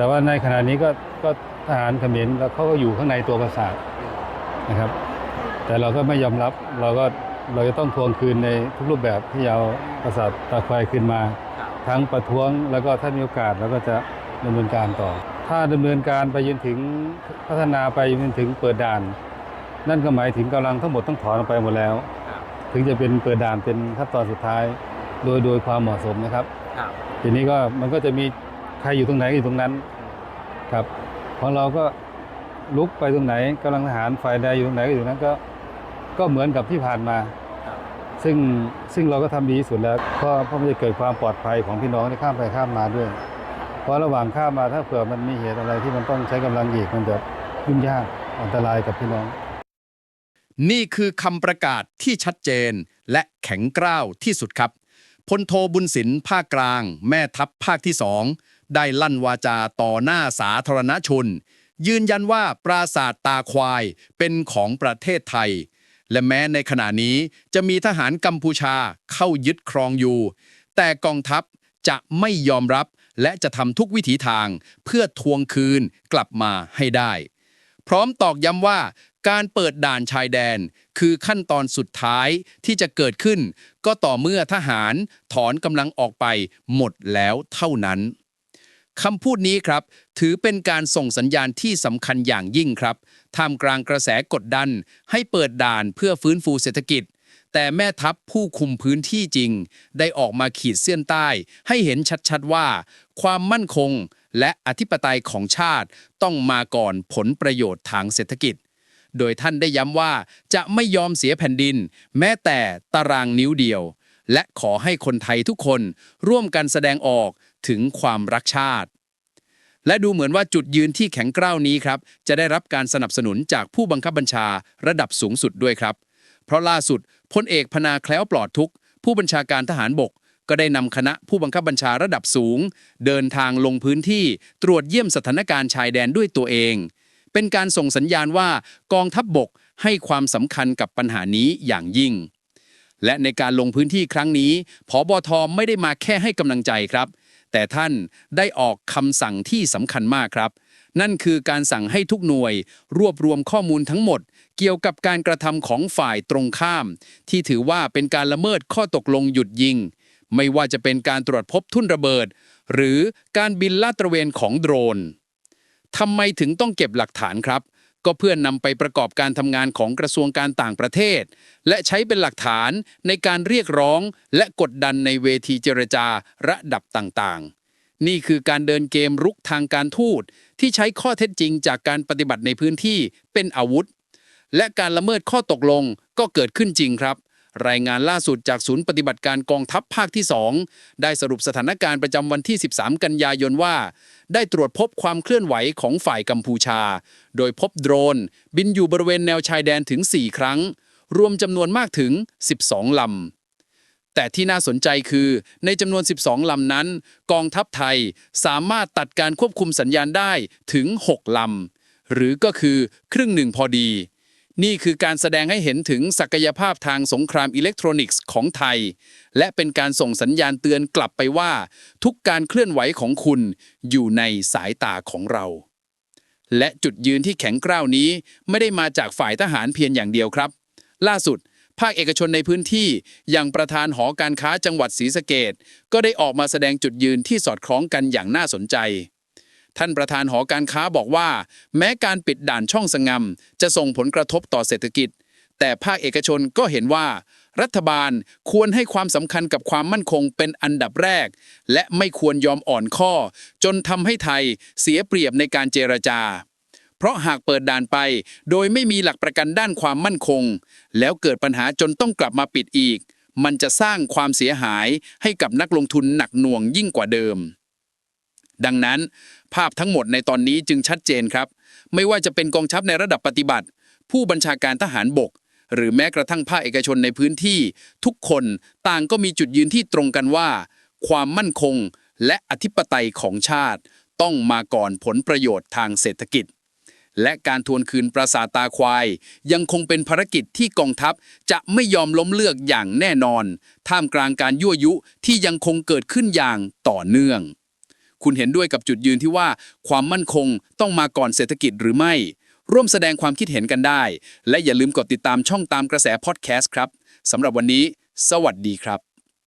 แต่ว่าในขณะนี้ก็ก็ทหารเขมรแล้วเขาก็อยู่ข้างในตัวปราสาทนะครับ แต่เราก็ไม่ยอมรับเราก็เราจะต้องทวงคืนในทุกรูปแบบที่เอาปราสาทตาควายคืนมาครับทั้งประท้วงแล้วก็ถ้ามีโอกาสเราก็จะดำเนินการต่อ ถ้าดำเนินการไปจนถึงพัฒนาไปจนถึงเปิดด่าน นั่นก็หมายถึงกำลังทั้งหมดต้องถอนออกไปหมดแล้วครับถึงจะเป็นเปิดด่านเป็นขั้นตอนสุดท้าย โดยโดยความเหมาะสมนะครับครับทีนี้ก็มันก็จะมี ใครอยู่ตรงไหนก็อยู่ตรงนั้นครับของเราก็ลุกไปตรงไหนกำลังทหารฝ่ายใดอยู่ตรงไหนก็อยู่ตรงนั้นก็ก็เหมือนกับที่ผ่านมาครับซึ่งซึ่งเราก็ทำดีที่สุดแล้วเพราะเพราะมันจะเกิดความปลอดภัยของพี่น้องที่ข้ามไปข้ามมาด้วย เพราะระหว่างข้ามมาถ้าเผื่อมันมีเหตุอะไรที่มันต้องใช้กำลังอีกมันจะยุ่งยากอันตรายกับพี่น้อง นี่คือคำประกาศที่ชัดเจนและแข็งกร้าวที่สุดครับพลโทบุญสินภาคกลาง แม่ทัพภาคที่สอง ได้ลั่นวาจาต่อหน้าสาธารณชน ยืนยันว่าปราสาทตาควายเป็นของประเทศไทย และแม้ในขณะนี้จะมีทหารกัมพูชาเข้ายึดครองอยู่ แต่กองทัพจะไม่ยอมรับและจะทำทุกวิถีทางเพื่อทวงคืนกลับมาให้ได้ พร้อมตอกย้ำว่าการเปิดด่านชายแดน คือขั้นตอนสุดท้ายที่จะเกิดขึ้น ก็ต่อเมื่อทหารถอนกำลังออกไปหมดแล้วเท่านั้น คำพูดนี้ครับ ถือเป็นการส่งสัญญาณที่สำคัญอย่างยิ่งครับท่ามกลางกระแสกดดัน ให้เปิดด่านเพื่อฟื้นฟูเศรษฐกิจ แต่แม่ทัพผู้คุมพื้นที่จริง ได้ออกมาขีดเส้นใต้ ให้เห็นชัดๆว่า ความมั่นคงและอธิปไตยของชาติต้องมาก่อนผลประโยชน์ทางเศรษฐกิจ โดยท่านได้ย้ำว่าจะไม่ยอมเสียแผ่นดิน แม้แต่ตารางนิ้วเดียว และขอให้คนไทยทุกคนร่วมกันแสดงออก ถึงความรักชาติ และดูเหมือนว่าจุดยืนที่แข็งกร้าวนี้ครับ จะได้รับการสนับสนุนจากผู้บังคับบัญชาระดับสูงสุดด้วยครับ เพราะล่าสุดพลเอกพนาแคล้วปลอดทุก ผู้บัญชาการทหารบก ก็ได้นำคณะผู้บังคับบัญชาระดับสูง เดินทางลงพื้นที่ตรวจเยี่ยมสถานการณ์ชายแดนด้วยตัวเอง เป็นการส่งสัญญาณว่ากองทัพบบกให้ความสำคัญกับปัญหานี้อย่างยิ่ง และในการลงพื้นที่ครั้งนี้ผอบอทอไม่ได้มาแค่ให้กำลังใจครับ แต่ท่านได้ออกคำสั่งที่สำคัญมากครับ นั่นคือการสั่งให้ทุกหน่วย รวบรวมข้อมูลทั้งหมด เกี่ยวกับการกระทำของฝ่ายตรงข้าม ที่ถือว่าเป็นการละเมิดข้อตกลงหยุดยิง ไม่ว่าจะเป็นการตรวจพบทุ่นระเบิด หรือการบินลาดตระเวนของโดรนทำไมถึงต้องเก็บหลักฐานครับ ก็เพื่อนนำไปประกอบการทำงานของกระทรวงการต่างประเทศ และใช้เป็นหลักฐานในการเรียกร้องและกดดันในเวทีเจรจาระดับต่างๆ นี่คือการเดินเกมรุกทางการทูตที่ใช้ข้อเท็จจริงจากการปฏิบัติในพื้นที่เป็นอาวุธ และการละเมิดข้อตกลงก็เกิดขึ้นจริงครับ รายงานล่าสุดจากศูนย์ปฏิบัติการกองทัพภาคที่ 2 ได้สรุปสถานการณ์ประจำวันที่ 13 กันยายนว่า ได้ตรวจพบความเคลื่อนไหวของฝ่ายกัมพูชา โดยพบโดรน บินอยู่บริเวณแนวชายแดนถึง 4 ครั้ง รวมจำนวนมากถึง 12 ลำแต่ที่น่าสนใจคือในจำนวน 12 ลำนั้น กองทัพไทยสามารถตัดการควบคุมสัญญาณได้ถึง 6 ลำ หรือก็คือครึ่งหนึ่งพอดี นี่คือการแสดงให้เห็นถึงศักยภาพทางสงครามอิเล็กทรอนิกส์ของไทย และเป็นการส่งสัญญาณเตือนกลับไปว่า ทุกการเคลื่อนไหวของคุณอยู่ในสายตาของเรา และจุดยืนที่แข็งกร้าวนี้ไม่ได้มาจากฝ่ายทหารเพียงอย่างเดียวครับ ล่าสุด ภาคเอกชนในพื้นที่ อย่างประธานหอการค้าจังหวัดศรีสะเกดก็ได้ออกมาแสดงจุดยืนที่สอดคล้องกันอย่างน่าสนใจ ท่านประธานหอการค้าบอกว่า แม้การปิดด่านช่องสงมจะส่งผลกระทบต่อเศรษฐกิจ แต่ภาคเอกชนก็เห็นว่า รัฐบาลควรให้ความสำคัญกับความมั่นคงเป็นอันดับแรก และไม่ควรยอมอ่อนข้อ จนทำให้ไทยเสียเปรียบในการเจรจา เพราะหากเปิดด่านไป โดยไม่มีหลักประกันด้านความมั่นคง แล้วเกิดปัญหาจนต้องกลับมาปิดอีก มันจะสร้างความเสียหายให้กับนักลงทุนหนักหน่วงยิ่งกว่าเดิม ดังนั้น ภาพทั้งหมดในตอนนี้จึงชัดเจนครับ ไม่ว่าจะเป็นกองทัพในระดับปฏิบัติ ผู้บัญชาการทหารบก หรือแม้กระทั่งภาคเอกชนในพื้นที่ ทุกคนต่างก็มีจุดยืนที่ตรงกันว่า ความมั่นคงและอธิปไตยของชาติ ต้องมาก่อนผลประโยชน์ทางเศรษฐกิจ และการทวนคืนปราสาทตาควาย ยังคงเป็นภารกิจที่กองทัพจะไม่ยอมล้มเลือกอย่างแน่นอน ท่ามกลางการยั่วยุที่ยังคงเกิดขึ้นอย่างต่อเนื่อง คุณเห็นด้วยกับจุดยืนที่ว่าความมั่นคงต้องมาก่อนเศรษฐกิจหรือไม่ ร่วมแสดงความคิดเห็นกันได้ และอย่าลืมกดติดตามช่องตามกระแสพอดแคสต์ครับสำหรับวันนี้ สวัสดีครับ